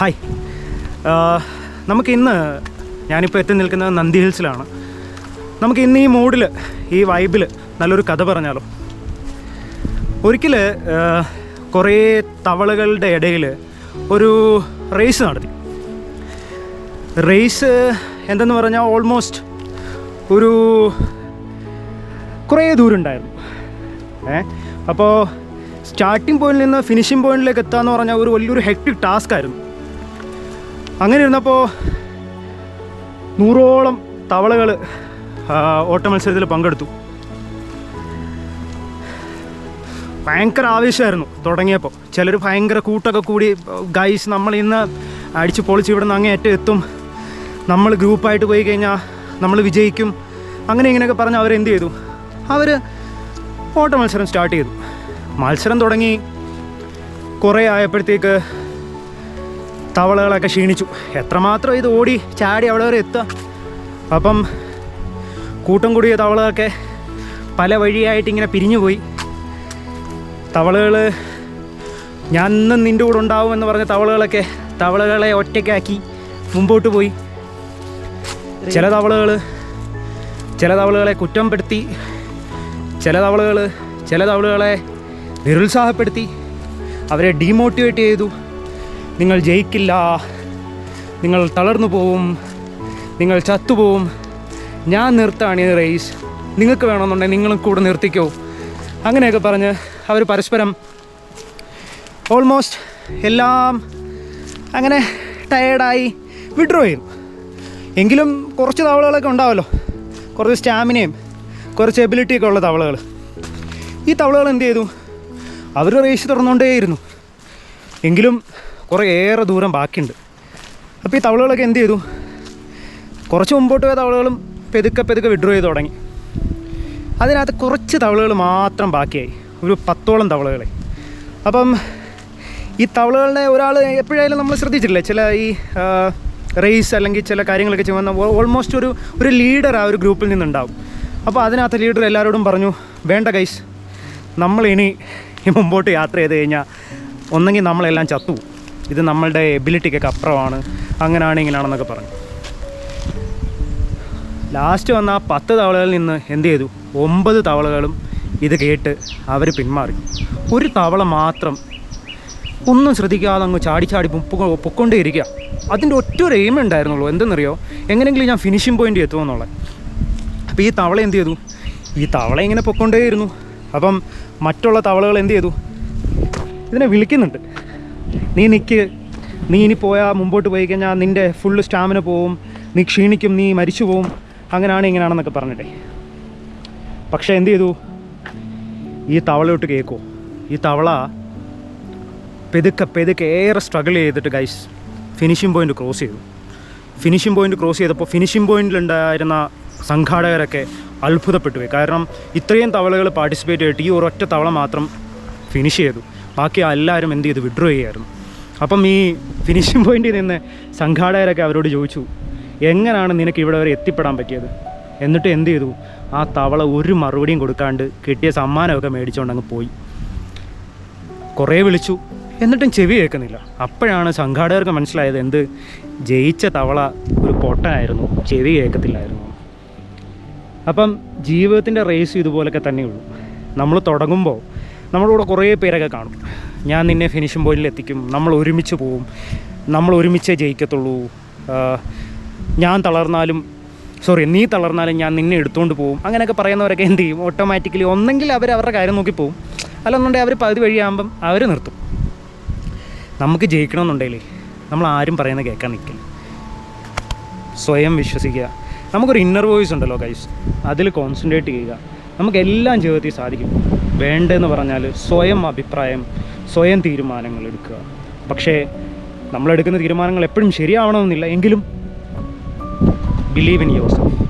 Hi. നമുക്ക് ഇന്ന് ഞാനിപ്പോൾ എത്തി നിൽക്കുന്നത് നന്ദി ഹിൽസിലാണ്. നമുക്ക് ഇന്ന് ഈ മൂഡിൽ ഈ വൈബിൽ നല്ലൊരു കഥ പറഞ്ഞാലോ? ഒരിക്കൽ കുറേ തവളകളുടെ ഇടയിൽ ഒരു റേസ് നടത്തി. റേസ് എന്തെന്ന് പറഞ്ഞാൽ ഓൾമോസ്റ്റ് ഒരു കുറേ ദൂരം ഉണ്ടായിരുന്നു ഏ അപ്പോൾ സ്റ്റാർട്ടിംഗ് പോയിന്റിൽ നിന്ന് ഫിനിഷിംഗ് പോയിന്റിലേക്ക് എത്താന്ന് പറഞ്ഞാൽ ഒരു വലിയൊരു ഹെക്ടിക് ടാസ്ക് ആയിരുന്നു. അങ്ങനെ ഇരുന്നപ്പോൾ നൂറോളം തവളകൾ ഓട്ട മത്സരത്തിൽ പങ്കെടുത്തു. ഭയങ്കര ആവേശമായിരുന്നു തുടങ്ങിയപ്പോൾ ചിലർ ഭയങ്കര കൂട്ടൊക്കെ കൂടി ഗൈസ് നമ്മൾ ഇന്ന് അടിച്ച് പൊളിച്ച് ഇവിടെ അങ്ങേ അങ്ങേയറ്റം എത്തും. നമ്മൾ ഗ്രൂപ്പായിട്ട് പോയി കഴിഞ്ഞാൽ നമ്മൾ വിജയിക്കും. അങ്ങനെ ഇങ്ങനെയൊക്കെ പറഞ്ഞ് അവരെന്ത് ചെയ്തു? അവർ ഓട്ട മത്സരം സ്റ്റാർട്ട് ചെയ്തു. മത്സരം തുടങ്ങി കുറേ ആയപ്പോഴത്തേക്ക് തവളകളൊക്കെ ക്ഷീണിച്ചു. എത്രമാത്രം ഇത് ഓടി ചാടി അവിടെ വരെ എത്തുക? അപ്പം കൂട്ടം കൂടിയ തവളകളൊക്കെ പല വഴിയായിട്ട് ഇങ്ങനെ പിരിഞ്ഞു പോയി തവളകൾ ഞാൻ ഇന്നും നിന്റെ കൂടെ ഉണ്ടാവും എന്ന് പറഞ്ഞ തവളകളൊക്കെ തവളകളെ ഒറ്റയ്ക്കാക്കി മുമ്പോട്ട് പോയി. ചില തവളകൾ ചില തവളകളെ കുറ്റംപ്പെടുത്തി. ചില തവളകൾ ചില തവളകളെ നിരുത്സാഹപ്പെടുത്തി. അവരെ ഡീമോട്ടിവേറ്റ് ചെയ്തു. നിങ്ങൾ ജയിക്കില്ല. നിങ്ങൾ തളർന്നു പോവും. നിങ്ങൾ ചത്തുപോവും. ഞാൻ നിർത്താണ് ഈ റേസ് നിങ്ങൾക്ക് വേണമെന്നുണ്ടെങ്കിൽ നിങ്ങളും കൂടെ നിർത്തിക്കോ. അങ്ങനെയൊക്കെ പറഞ്ഞ് അവർ പരസ്പരം ഓൾമോസ്റ്റ് എല്ലാം അങ്ങനെ ടയേർഡായി വിഡ്രോ ചെയ്യും എങ്കിലും കുറച്ച് തവളകളൊക്കെ ഉണ്ടാവുമല്ലോ കുറച്ച് സ്റ്റാമിനയും കുറച്ച് എബിലിറ്റിയൊക്കെ ഉള്ള തവളകൾ. ഈ തവളകൾ എന്ത് ചെയ്തു? അവർ റേസ് തുറന്നുകൊണ്ടേയിരുന്നു എങ്കിലും കുറേ ഏറെ ദൂരം ബാക്കിയുണ്ട്. അപ്പോൾ ഈ തവളകളൊക്കെ എന്ത് ചെയ്തു? കുറച്ച് മുമ്പോട്ട് പോയ തവളകളും പെതുക്കെ പെതുക്കെ വിഡ്രോ ചെയ്ത് തുടങ്ങി. അതിനകത്ത് കുറച്ച് തവളകൾ മാത്രം ബാക്കിയായി. ഒരു പത്തോളം തവളകളെ. അപ്പം ഈ തവളകളുടെ ഒരാൾ എപ്പോഴായാലും നമ്മൾ ശ്രദ്ധിച്ചിട്ടില്ലേ? ചില ഈ റേസ് അല്ലെങ്കിൽ ചില കാര്യങ്ങളൊക്കെ ചെയ്യുന്ന ഓൾമോസ്റ്റ് ഒരു ഒരു ലീഡർ ആ ഒരു ഗ്രൂപ്പിൽ നിന്നുണ്ടാവും. അപ്പോൾ അതിനകത്ത് ലീഡർ എല്ലാവരോടും പറഞ്ഞു വേണ്ട ഗൈസ് നമ്മൾ ഇനി മുമ്പോട്ട് യാത്ര ചെയ്ത് കഴിഞ്ഞാൽ ഒന്നെങ്കിൽ നമ്മളെല്ലാം ചത്തു ഇത് നമ്മളുടെ എബിലിറ്റിക്കൊക്കെ അപ്പുറമാണ്. അങ്ങനെയാണ് ഇങ്ങനെയാണെന്നൊക്കെ പറഞ്ഞു. ലാസ്റ്റ് വന്ന ആ പത്ത് തവളകളിൽ നിന്ന് എന്ത് ചെയ്തു? ഒമ്പത് തവളകളും ഇത് കേട്ട് അവർ പിന്മാറി. ഒരു തവള മാത്രം ഒന്നും ശ്രദ്ധിക്കാതെ അങ്ങ് ചാടി ചാടി പൊക്കോ പൊക്കൊണ്ടേ ഇരിക്കുക അതിന്റെ ഒറ്റ ഒരു എയിം ഉണ്ടായിരുന്നുള്ളൂ. എന്തെന്നറിയോ? എങ്ങനെയെങ്കിലും ഞാൻ ഫിനിഷിംഗ് പോയിന്റ് എത്തുമെന്നുള്ളത് അപ്പോൾ ഈ തവള എന്ത് ചെയ്തു? ഈ തവള ഇങ്ങനെ പൊക്കൊണ്ടേയിരുന്നു. അപ്പം മറ്റുള്ള തവളകൾ എന്ത് ചെയ്തു? ഇതിനെ വിളിക്കുന്നുണ്ട്. നീ നിൽക്ക് നീ ഇനി പോയാൽ മുമ്പോട്ട് പോയി കഴിഞ്ഞാൽ നിന്റെ ഫുള്ള് സ്റ്റാമിന പോവും. നീ ക്ഷീണിക്കും നീ മരിച്ചു പോവും. അങ്ങനെയാണ് ഇങ്ങനെയാണെന്നൊക്കെ പറഞ്ഞിട്ടേ. പക്ഷേ എന്ത് ചെയ്തു? ഈ തവളയോട്ട് കേൾക്കുമോ ഈ തവള പെതുക്കെ പെതുക്കെ ഏറെ സ്ട്രഗിൾ ചെയ്തിട്ട് ഗൈസ് ഫിനിഷിംഗ് പോയിന്റ് ക്രോസ് ചെയ്തു. ഫിനിഷിംഗ് പോയിന്റ് ക്രോസ് ചെയ്തപ്പോൾ ഫിനിഷിംഗ് പോയിന്റിലുണ്ടായിരുന്ന സംഘാടകരൊക്കെ അത്ഭുതപ്പെട്ടു പോയി. കാരണം ഇത്രയും തവളകൾ പാർട്ടിസിപ്പേറ്റ് ചെയ്തിട്ട് ഈ ഒരൊറ്റ തവള മാത്രം ഫിനിഷ് ചെയ്തു. ബാക്കി എല്ലാവരും എന്ത് ചെയ്ത്? വിഡ്രോ ചെയ്യായിരുന്നു അപ്പം ഈ ഫിനിഷിംഗ് പോയിന്റിൽ നിന്ന് സംഘാടകരൊക്കെ അവരോട് ചോദിച്ചു എങ്ങനെയാണ് നിനക്ക് ഇവിടെ വരെ എത്തിപ്പെടാൻ പറ്റിയത്? എന്നിട്ട് എന്ത് ചെയ്തു? ആ തവള ഒരു മറുപടിയും കൊടുക്കാണ്ട് കിട്ടിയ സമ്മാനമൊക്കെ മേടിച്ചുകൊണ്ട് അങ്ങ് പോയി. കുറേ വിളിച്ചു. എന്നിട്ടും ചെവി കേൾക്കുന്നില്ല. അപ്പോഴാണ് സംഘാടകർക്ക് മനസ്സിലായത് എന്ത്? ജയിച്ച തവള ഒരു പൊട്ടനായിരുന്നു. ചെവി കേൾക്കത്തില്ലായിരുന്നു. അപ്പം ജീവിതത്തിന്റെ റേസ് ഇതുപോലൊക്കെ തന്നെയുള്ളൂ. നമ്മൾ തുടങ്ങുമ്പോൾ നമ്മുടെ കൂടെ കുറേ പേരൊക്കെ കാണും. ഞാൻ നിന്നെ ഫിനിഷിംഗ് പോയിന്റിൽ എത്തിക്കും. നമ്മൾ ഒരുമിച്ച് പോവും. നമ്മൾ ഒരുമിച്ചേ ജയിക്കത്തുള്ളൂ. ഞാൻ തളർന്നാലും സോറി നീ തളർന്നാലും ഞാൻ നിന്നെ എടുത്തുകൊണ്ട് പോകും അങ്ങനെയൊക്കെ പറയുന്നവരൊക്കെ എന്ത് ചെയ്യും? ഓട്ടോമാറ്റിക്കലി ഒന്നെങ്കിൽ അവർ അവരുടെ കാര്യം നോക്കി പോകും അല്ലെന്നുണ്ടെങ്കിൽ അവർ പകുതി വഴിയാകുമ്പം അവർ നിർത്തും. നമുക്ക് ജയിക്കണമെന്നുണ്ടെങ്കിൽ നമ്മൾ ആരും പറയുന്നത് കേൾക്കാൻ നിൽക്കില്ല. സ്വയം വിശ്വസിക്കുക. നമുക്കൊരു ഇന്നർ വോയിസ് ഉണ്ടല്ലോ കൈസ് അതിൽ കോൺസെൻട്രേറ്റ് ചെയ്യുക. നമുക്കെല്ലാം ജീവിതത്തിൽ സാധിക്കും. വേണ്ടതെന്ന് പറഞ്ഞാൽ സ്വയം അഭിപ്രായം സ്വയം തീരുമാനങ്ങൾ എടുക്കുക. പക്ഷേ നമ്മളെടുക്കുന്ന തീരുമാനങ്ങൾ എപ്പോഴും ശരിയാവണമെന്നില്ല. എങ്കിലും ബിലീവ് ഇൻ യുവർ സെൽഫ്